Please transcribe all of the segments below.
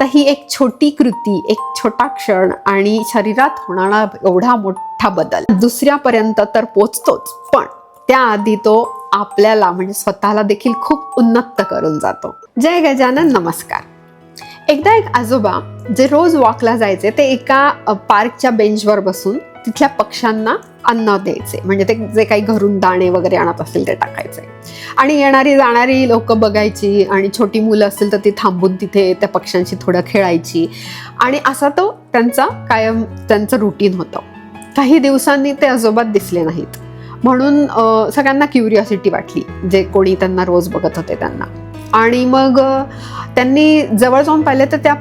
तर ही एक छोटी कृती एक छोटा क्षण आणि शरीरात होणारा एवढा मोठा बदल. दुसऱ्यापर्यंत तर पोचतोच पण त्याआधी तो आपल्याला म्हणजे स्वतःला देखील खूप उन्नत करून जातो. जय गजानन नमस्कार. एकदा एक आजोबा जे रोज वॉकला जायचे ते एका पार्कच्या बेंचवर बसून तिथल्या पक्ष्यांना अन्न द्यायचे. म्हणजे ते जे काही घरून दाणे वगैरे आणत असतील ते टाकायचे. आणि येणारी जाणारी लोक बघायची आणि छोटी मुलं असतील तर ती थांबून तिथे त्या पक्ष्यांशी थोडं खेळायची. आणि असा तो त्यांचा कायम त्यांचं रुटीन होतं. काही दिवसांनी ते आजोबात दिसले नाहीत. म्हणून सगळ्यांना क्युरिओसिटी वाटली जे कोणी त्यांना रोज बघत होते त्यांना. आणि मग त्यांनी जवळ जाऊन पाहिले तर त्या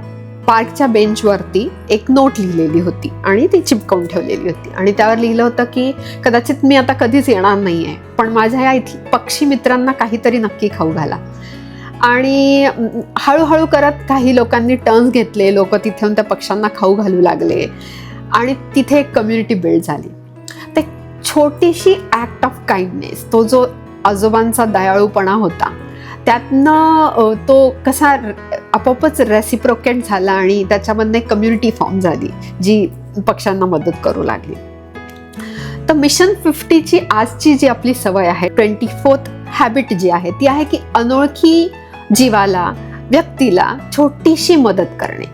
पार्कच्या बेंचवरती एक नोट लिहिलेली होती आणि ती चिपकवून ठेवलेली होती. आणि त्यावर लिहिलं होतं की कदाचित मी आता कधीच येणार नाही आहे पण माझ्या या इथ पक्षी मित्रांना काहीतरी नक्की खाऊ घाला. आणि हळूहळू करत काही लोकांनी टर्न्स घेतले. लोक तिथेहून त्या पक्ष्यांना खाऊ घालू लागले. आणि तिथे एक कम्युनिटी बिल्ड झाली. ते छोटीशी ॲक्ट ऑफ काइंडनेस तो जो आजोबांचा दयाळूपणा होता त्यातनं तो कसा आपोआपच रेसिप्रोकेट झाला आणि त्याच्यामधनं एक कम्युनिटी फॉर्म झाली जी पक्षांना मदत करू लागली. तर मिशन फिफ्टीची आजची जी आपली सवय आहे ट्वेंटी फोर्थ हॅबिट जी आहे ती आहे की अनोळखी जीवाला व्यक्तीला छोटीशी मदत करणे.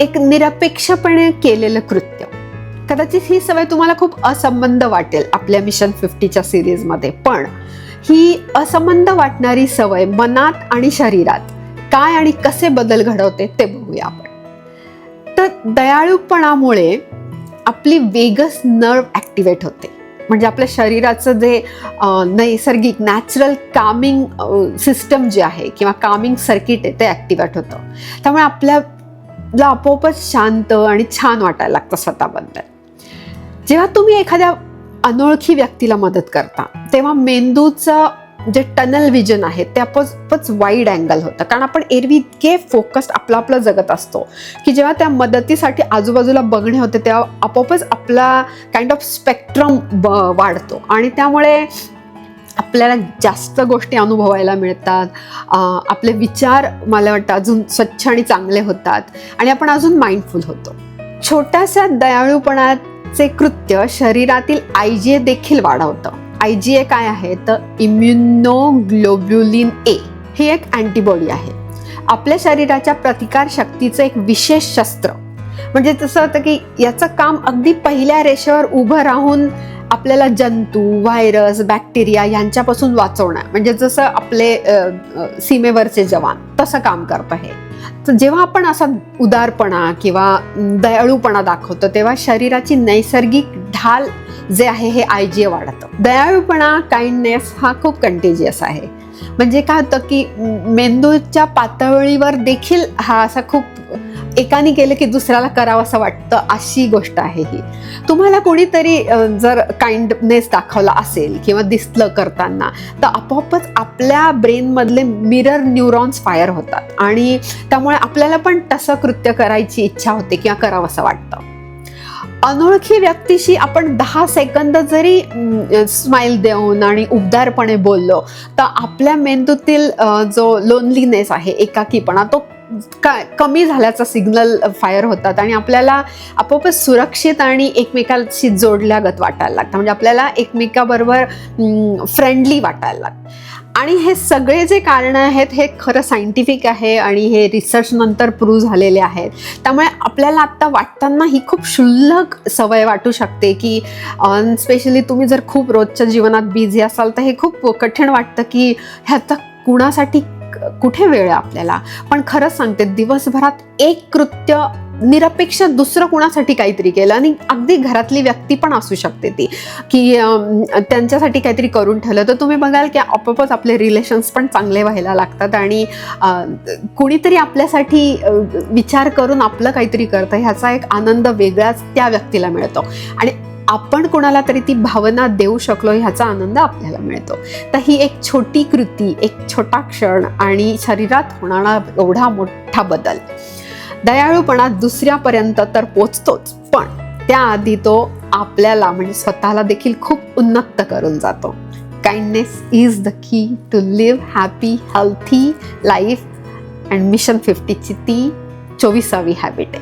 एक निरपेक्षपणे केलेलं कृत्य. कदाचित ही सवय तुम्हाला खूप असंबंध वाटेल आपल्या मिशन फिफ्टीच्या सिरीजमध्ये पण ही असंबंध वाटणारी सवय मनात आणि शरीरात काय आणि कसे बदल घडवते ते बघूया आपण. तर दयाळूपणामुळे आपली वेगस नर्व ॲक्टिवेट होते. म्हणजे आपल्या शरीराचं जे नैसर्गिक नॅचरल कामिंग सिस्टम जे आहे किंवा कामिंग सर्किट आहे ते ॲक्टिवेट होतं. त्यामुळे आपल्याला आपोआपच शांत आणि छान वाटायला लागतं स्वतःबद्दल. जेव्हा तुम्ही एखाद्या अनोळखी व्यक्तीला मदत करता. तेव्हा मेंदूचं जे टनल विजन आहे ते आपच वाईड अँगल होतं. कारण आपण एरवी इतके फोकस्ड आपलं आपलं जगत असतो की जेव्हा त्या मदतीसाठी आजूबाजूला बघणे होते तेव्हा आपोआपच आपला काइंड ऑफ स्पेक्ट्रम वाढतो. आणि त्यामुळे आपल्याला जास्त गोष्टी अनुभवायला मिळतात. आपले विचार मला वाटतं अजून स्वच्छ आणि चांगले होतात. आणि आपण अजून माइंडफुल होतो. छोट्याशा दयाळूपणात चे कृत्य शरीरातील आय जी ए देखील वाढवतं. आय जी ए काय आहे? तर इम्युनोग्लोब्युलिन ए ही एक अँटीबॉडी आहे. आपल्या शरीराच्या प्रतिकार शक्तीचं एक विशेष शस्त्र. म्हणजे तसं होतं की याचं काम अगदी पहिल्या रेषेवर उभं राहून आपल्याला जंतू व्हायरस बॅक्टेरिया यांच्यापासून वाचवणं. म्हणजे जसं आपले सीमेवरचे जवान तसं काम करतं हे. तर जेव्हा आपण असा उदारपणा किंवा दयाळूपणा दाखवतो तेव्हा शरीराची नैसर्गिक ढाल जे आहे हे आय जी ए वाढतं. दयाळूपणा काइंडनेस हा खूप कंटेजियस आहे. म्हणजे काय होतं की मेंदूच्या पातळीवर देखील हा असा खूप एकाने केलं की दुसऱ्याला करावं असं वाटतं अशी गोष्ट आहे ही. तुम्हाला कोणीतरी जर काइंडनेस दाखवला असेल किंवा दिसलं करताना तर आपोआपच आपल्या ब्रेनमधले मिरर न्यूरॉन्स फायर होतात आणि त्यामुळे आपल्याला पण तसं कृत्य करायची इच्छा होते किंवा करावं असं वाटतं. अनोळखी व्यक्तीशी आपण दहा सेकंद जरी स्माइल देऊन आणि उबदारपणे बोललो तर आपल्या मेंदूतील जो लोनलीनेस आहे एकाकीपणा तो काय कमी झाल्याचा सिग्नल फायर होतात आणि आपल्याला आपोआपच सुरक्षित आणि एकमेकाशी जोडल्यागत वाटायला लागतं. म्हणजे आपल्याला एकमेकाबरोबर फ्रेंडली वाटायला लागतं. आणि हे सगळे जे कारणं आहेत हे खरं सायंटिफिक आहे आणि हे रिसर्चनंतर प्रूव्ह झालेले आहेत. त्यामुळे आपल्याला आत्ता वाटताना ही खूप क्षुल्लक सवय वाटू शकते की स्पेशली तुम्ही जर खूप रोजच्या जीवनात बिझी असाल तर हे खूप कठीण वाटतं की ह्याचा कुणासाठी कुठे वेळ आहे आपल्याला? पण खरंच सांगते दिवसभरात एक कृत्य निरपेक्ष दुसरं कुणासाठी काहीतरी केलं? आणि अगदी घरातली व्यक्ती पण असू शकते ती. की त्यांच्यासाठी काहीतरी करून ठेवलं. तर तुम्ही बघाल की आपोआपच आपले रिलेशन्स पण चांगले व्हायला लागतात आणि कुणीतरी आपल्यासाठी विचार करून आपलं काहीतरी करतं ह्याचा एक आनंद वेगळाच त्या व्यक्तीला मिळतो. आणि आपण कोणाला तरी ती भावना देऊ शकलो ह्याचा आनंद आपल्याला मिळतो. तर ही एक छोटी कृती एक छोटा क्षण आणि शरीरात होणारा एवढा मोठा बदल. दयाळूपणा दुसऱ्यापर्यंत तर पोचतोच पण त्याआधी तो आपल्याला म्हणजे स्वतःला देखील खूप उन्नत करून जातो. Kindness is the key to live happy healthy life and mission फिफ्टीची ती चोवीसावी हॅबिट आहे